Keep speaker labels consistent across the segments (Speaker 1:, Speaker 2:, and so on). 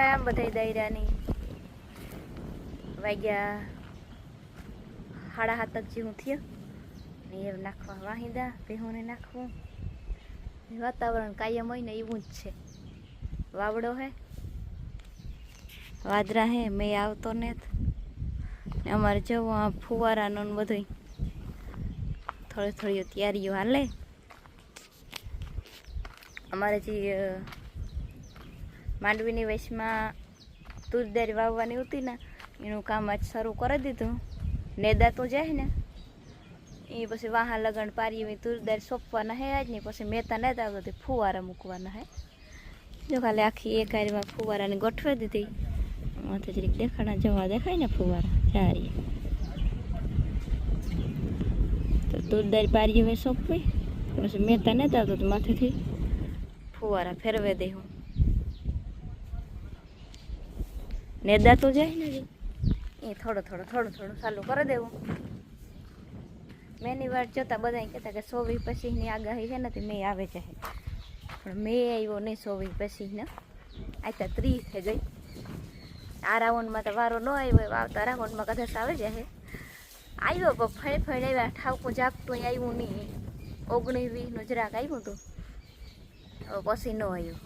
Speaker 1: આમ બધા દાયરાની. વાગ્યા સાડા હાથક જેવું થયું. ને એમ નાખવા વાહિંદા, ભેહુંને નાખવું. વાતાવરણ કાયમ હોય ને એવું જ છે. વાવડો હે. વાદરા હે મેં આવતો ને અમારે જવું આ ફુવારાનું બધું થોડી થોડી તૈયારીઓ હાલે. અમારે જે માંડવીની વેશમાં તુરદારી વાવવાની હતી ને, એનું કામ આજ શરૂ કરી દીધું. નેદા તો જાય ને. એ પછી વાહા લગન પારી એવી તુરદાર સોંપવાના હે આજ નહીં પછી મહેતા નેતા બધી ફુવારા મૂકવાના હે. જો ખાલી આખી એક હારીમાં ફુવારાને ગોઠવી દીધી. માથે જરીક દેખાણા જવા દેખાય ને ફુવારા ચારીએ તો તુરદાર પારી સોંપવી. પછી મહેતા નેતા તો માથેથી ફુવારા ફેરવે દે હું. નેદા તો જાય ને એ થોડો થોડો, થોડું થોડું ચાલુ કરી દેવું. મેની વાર જોતા બધા કહેતા કે સોવી પછીની આગાહી છે ને તે મેં આવે છે. પણ મેં આવ્યો નહીં સોવી પછીને. આતા ત્રીસ થઈ ગઈ. આ રાઉન્ડમાં તો વારો ન આવ્યો આવતા રાઉન્ડમાં કદાચ આવે છે આવ્યો પણ ફળ ફળ આવ્યા. ઠાવકું જાગતું આવ્યું નહીં. ઓગણીસ વીસનું જરાક આવ્યું હતું હવે પછી ન આવ્યું.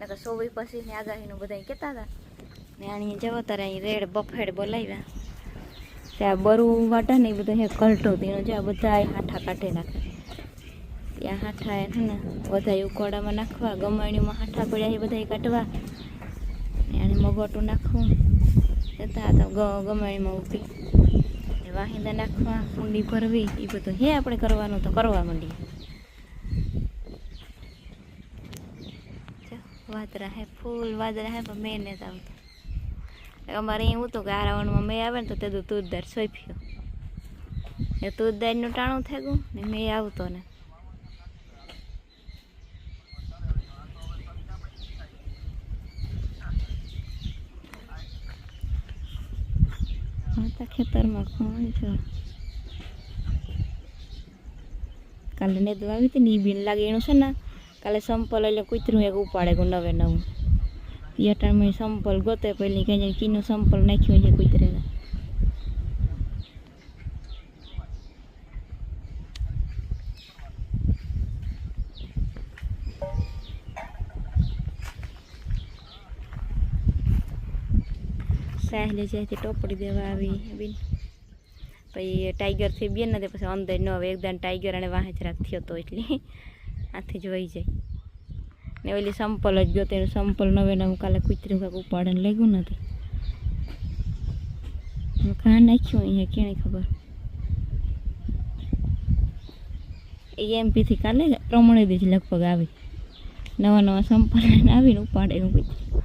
Speaker 1: નકર સોવી પછીની આગાહીનું બધા કહેતા હતા. ને આણી જવો તારે અહીં રેડ બફેડ બોલાવ્યા. ત્યાં બરું વાટા ને એ બધું હે કલટો તેનો જ્યાં બધા હાઠા કાઢી નાખે. ત્યાં હાઠા એ ને બધા ઉકોડામાં નાખવા ગમાણીમાં હાઠા પડ્યા એ બધા કાઢવા. એને મગોટું નાખવું. જતા હતા ગમાણીમાં ને વાહિંદા નાખવા, કુંડી ભરવી, એ બધું હે આપણે કરવાનું તો કરવા માંડીએ. વાદરા હે, ફૂલ વાદરા હે, પણ મેં નથી આવતું. અમારે એવું હતું કે આ રાઉન્ડમાં મેં આવે ને તો તે તો તુરદાર સોંપ્યો. એ તુરદારનું ટાણું થઈ ગયું ને મેં આવતો ને. ખેતરમાં કોણ છે? કાલે નેદવા આવી હતી ને એ બીન લાગે, એનું છે ને કાલે સંપલ એટલે કૂતરું એક ઉપાડે નવે નવું. યટામાં સંપલ ગોતે પેલી કઈ કીનું સંપલ નાખ્યું છે કૂતરે સાહેલે જ્યાંથી ટોપડી દેવા આવી બેન, પછી ટાઈગરથી બેન નથી પછી અંદર ન આવે. એકદમ ટાઈગર અને વાહે રાખ થયો તો એટલે આથી જોઈ જાય. ને ઓલી સંપલ જ ગયો તેનું સંપલ નવે નવું કાલે કૂતરું કાંક ઉપાડે ને લાગ્યું નથી. હું કાં નાખ્યું અહીંયા, કેણે ખબર? એ એમપીથી કાલે પ્રમાણે દીધી લગભગ આવી. નવા નવા સંપલ આવીને ઉપાડે એનું કૂતરું.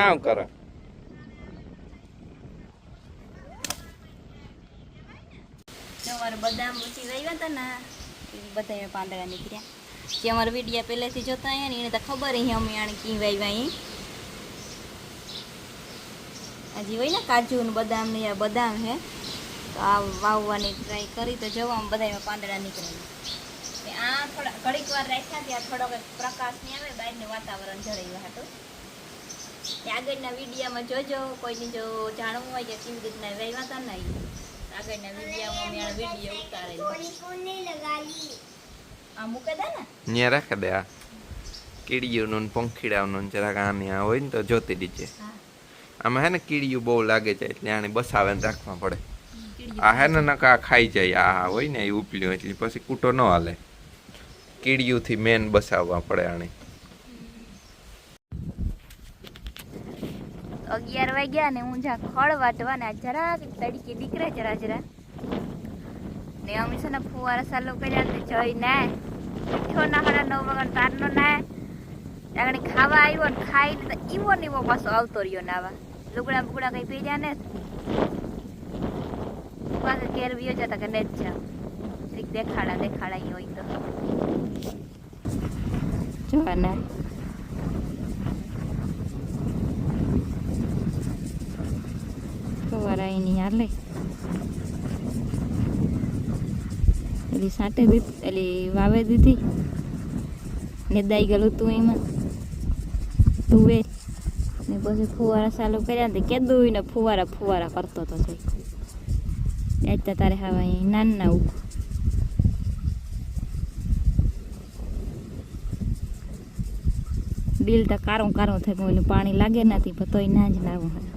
Speaker 2: કામ કરે?
Speaker 1: હજી હોય ને કાજુ ને બદામ બદામ હે, તો વાવવાની ટ્રાય કરી તો જવા બધા પાંદડા નીકળ્યા. આ થોડા ઘડીક વાર રાખ્યા ત્યાં થોડોક પ્રકાશની આવે, બહારનું વાતાવરણ જળાવ્યા હતું. તે આગળના વિડીયામાં જોજો કોઈને જો જાણવું હોય કે કેવી રીતના વાવ્યા હતા ને આગળના વિડીયામાં મેં વીડિયો ઉતારેલો. આ મૂકે દે ને?
Speaker 2: ત્યાં રાખે દે આ. કીડીઓનું પંખીડાઓનું જરાક આની આ હોય ને તો જોતી દીજે આમાં હે ને કીડીયું બહુ લાગે છે એટલે આને બસાવે ને રાખવા પડે. આ હે ને નકા ખાઈ જાય આ હોય ને એ ઉપલ્યું એટલે પછી કૂટો ન હાલે. કીડીયુંથી મેન બસાવવા પડે આને.
Speaker 1: અગિયાર વાગ્યા ને હું જ્યાં ખળ વાટવા ને આ જરા તડકી નીકળે જરા જરા. ને અમે છે ને ફુવારા સાલો કર્યા તો જઈ ના મીઠો ના હડા નવ વગર તારનો ના આગળ ખાવા આવ્યો ને ખાઈને તો ઈવો ને ઈવો પાછો આવતો રહ્યો નાવા લુગડા બુગડા કઈ પહેર્યા ને પાછો ઘેર વિયો જતા કે ને જ જાવ દેખાડા દેખાડા હોય તો. જોવાના. ફુવારા એની હાલે. એલી સાટે દીધી એલી વાવે દીધી. ને દાઈ ગયેલું તું એમાં. તુવે. ને પછી ફુવારા ચાલુ કર્યા ને કેદું ને ફુવારા ફુવારા કરતો તો છે. આજ તારે હવે નાના ઉભું દિલ તો કારું કારું થાય એટલે પાણી લાગે નથી, પણ તોય ના જ લાવું હવે આ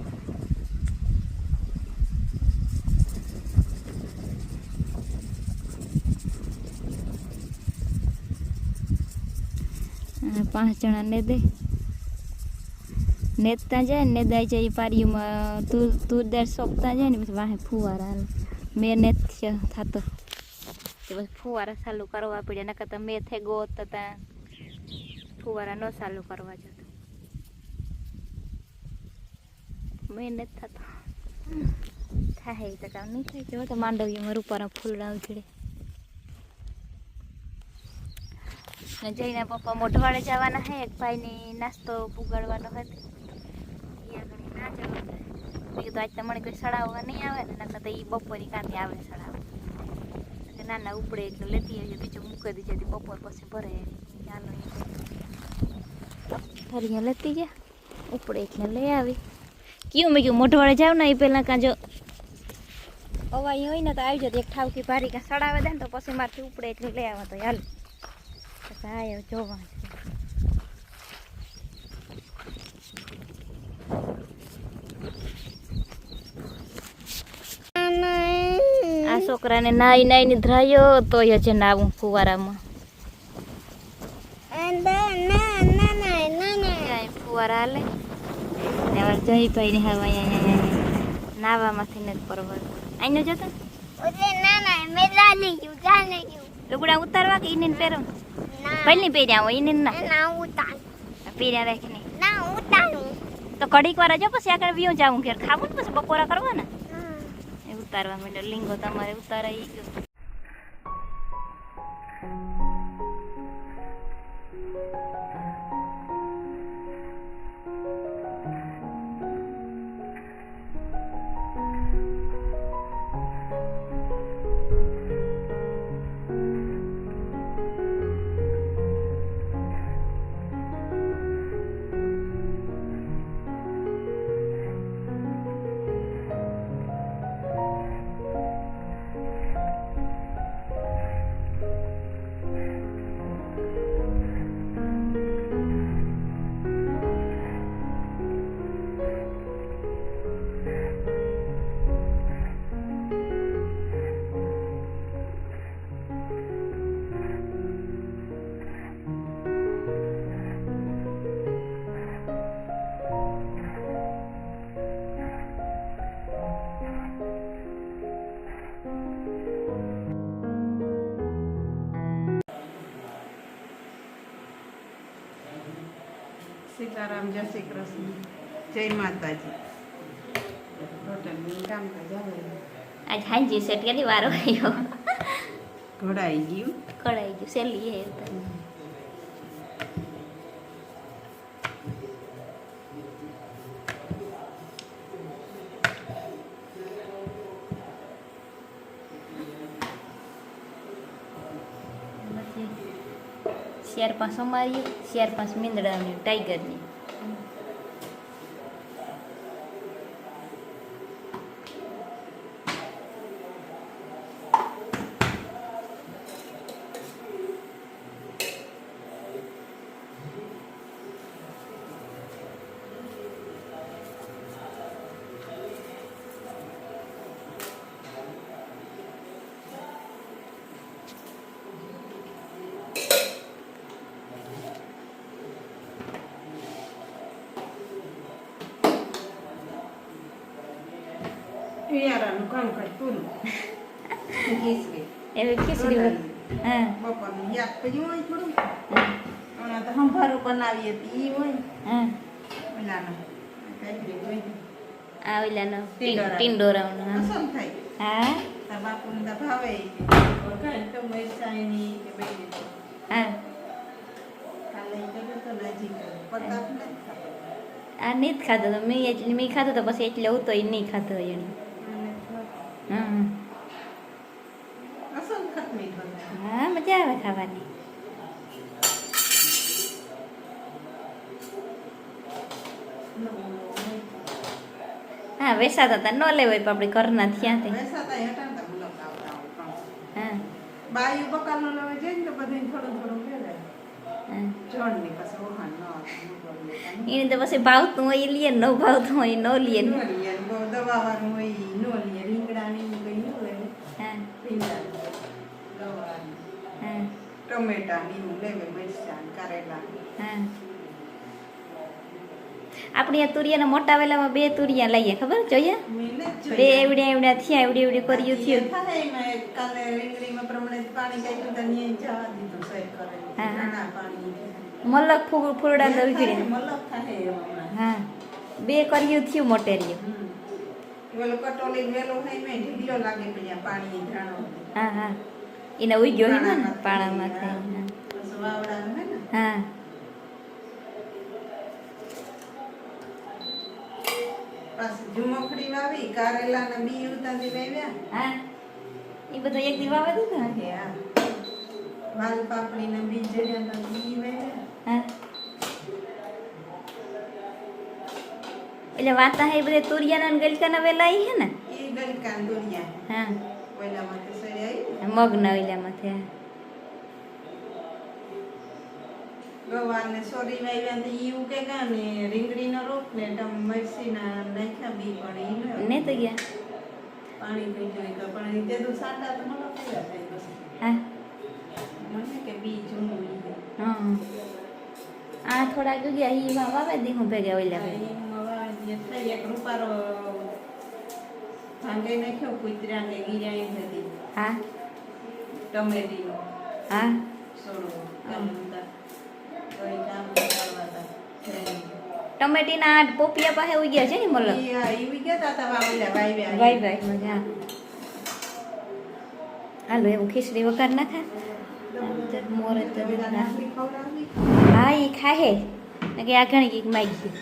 Speaker 1: પાંચ જણા ને દે. નેતા જાય ને દાઈ જાય પારીઓમાં તું તું દર સોંપતા જાય ને પછી વાહે ફુવારા હાલે. મેં નેત થતો. પછી ફુવારા ચાલુ કરવા પડ્યા નકર તો મેં થઈ ગો તો ત્યાં ફુવારા ન ચાલુ કરવા જતો. મેં નથી થતો. થાય તો કામ નહીં થાય. જો તો માંડવીમાં રૂપાના ફૂલડા ઉછળે ને જઈને પપ્પા મોઢવાડે જવાના હે, એક ભાઈને નાસ્તો પુગાડવાનો હતો ના જવાનું મેં કીધું આજ તમારે કોઈ સડાવવા નહીં આવે ને તો એ બપોરે કાંથી આવે સડાવવા. કે ના ના, ઉપડે એટલે લેતી આવજો બીજું મૂકી તે બપોર પછી ભરે. ચાલો ફરી લેતી ગયા, ઉપડે એટલે લઈ આવી. કયું મેં કીધું, મોઢવાડે જાવ ને એ પહેલાં કાં જો અવાઈ હોય ને તો આવી જતો એક ઠાવકી ભારી કાં સડાવે દે ને તો પછી મારથી ઉપડે એટલે લઈ આવે તો હાલ પછી આયો જોવા છે આ છોકરાને નાઈ નાઈ ને ધરાયો તોય હજે નાવું ફુવારામાં જાય ફુવારા હાલે ને હવે જયભાઈ ને હવે અહીંયા નાવામાંથી નથી પરવડ આઈનો જતો લુગડા ઉતારવા કે ઈને પહેરો પહેલી પહેર્યા હોય ઈને ના પહેર્યા રાખીને તો ઘડીક વાર જો પછી આગળ વ્યો જાવું ઘેર ખાવું ને પછી બપોરા કરવાના એ ઉતારવા માંડ્યો લીંગો તમારે ઉતારાઈ ગયો
Speaker 3: સીતારામ જય શ્રી કૃષ્ણ. જય માતાજી.
Speaker 1: આજ હાંજી સેટ કેટલી વાર આવ્યો
Speaker 3: ઘોડાઈ ગયું.
Speaker 1: કડાઈ ગયું સેલી હે. શેર પાંચ અમારી શેર પાંચ મીંદડાની ટાઈગરની.
Speaker 3: શિયાળાનું કામકાજ પૂરું ખીચડી
Speaker 1: એવી ખીચડી. હા
Speaker 3: બપોરનું યાદ કર્યું હોય થોડું હમણાં તો સંભારો બનાવીએ તો ઈ હોય
Speaker 1: હા
Speaker 3: ઓલાનો કાંઈક હોય
Speaker 1: આ ઓલાનો
Speaker 3: ટીંડોરા.
Speaker 1: ટીંડોરાનો.
Speaker 3: પસંદ થાય
Speaker 1: હા
Speaker 3: તાર બાપુને તો ભાવે વઘાર તો મરચાંની કે રીતે
Speaker 1: હા
Speaker 3: કાલે કર્યું તો નજીક પતાપ ખાતો
Speaker 1: આ નહીં જ ખાધો તો મેં એટલે મેં ખાધો તો પછી એટલે હું તો એ નહીં ખાતો એને હા મજા આવે ખાવાની. હા વેસાતા હતા ન લેવાય પણ આપણે ઘરના થયા તે.
Speaker 3: વેસાતા હેઠા ને તો ગુલાબ આવતા હોય પણ.
Speaker 1: હા.
Speaker 3: બાયું લેવા તો થોડું થોડું
Speaker 1: એને તો પછી ભાવતું હોય એ લઈએ ન ભાવતું હોય ન લઈએ
Speaker 3: હોય ન લઈએ ટમેટાની એવું લેવે મરચાં કારેલા
Speaker 1: હા. આપણે આ તુરિયાના મોટા વેલામાં બે તુરિયા લઈએ ખબર? જોઈએ? બે. એવડ્યા એવડ્યા થયા એવડી એવડી કર્યું થયું.
Speaker 3: કાલે રીંગણીમાં પ્રમાણે પાણી કાઢ્યું તો જવા દીધું સહી કરે.
Speaker 1: હા.
Speaker 3: નાના પાણી
Speaker 1: મલક
Speaker 3: હમણાં.
Speaker 1: હા. બે કર્યું થયું મોટેરિયું.
Speaker 3: હમ. કટોલી વેલો થાય મેં ઢીલો લાગે પેલા પાણી ધ્રાણો
Speaker 1: હા હા. એને ઉઈ ગયો હે ને પાણામાં
Speaker 3: હા. ને વાવી કારેલાના બી ઉતારી વાવ્યા
Speaker 1: હા એ બધું એક દી વાવે ને
Speaker 3: હે. વાલ બી જડ્યા તા બી વાવ્યા
Speaker 1: હા એટલે વાતા હે બધે તુરિયાના ને ગલકાના વેલા ઈ હે ને
Speaker 3: એ ગલકા તુરિયા
Speaker 1: હા
Speaker 3: પેલા સડી આવી
Speaker 1: મગના વેલામાં થયા.
Speaker 3: ગવારને સોરી તો રીંગણીનો રોપ ને ટમ મરસીના નાખ્યા બી પણ ઈ
Speaker 1: ને તો ગયા.
Speaker 3: પાણી પી જોઈ તો પણ તે તો સાંટા તો મને પીવા થાય
Speaker 1: હા.
Speaker 3: મને કે બી જૂનું હા.
Speaker 1: આ થોડા ગયા ઈ વાવે દી હું ભેગા ઓલા
Speaker 3: હા, ઈ થઈ એક રૂપારો ભાંગે નાખ્યો કુતરા કે ગીરા એમ હતી
Speaker 1: હા.
Speaker 3: ટમેટીનો
Speaker 1: હા હા. ટમેટીના આઠ પોપિયા પાસે ઉઈ ગયા છે ને મલક? ભાઈ ભાઈ મજા. હાલો એવું ખીચડી વઘાર નાખે મોર હા એ ખાહે. કે આ ઘણી કંઈક માગી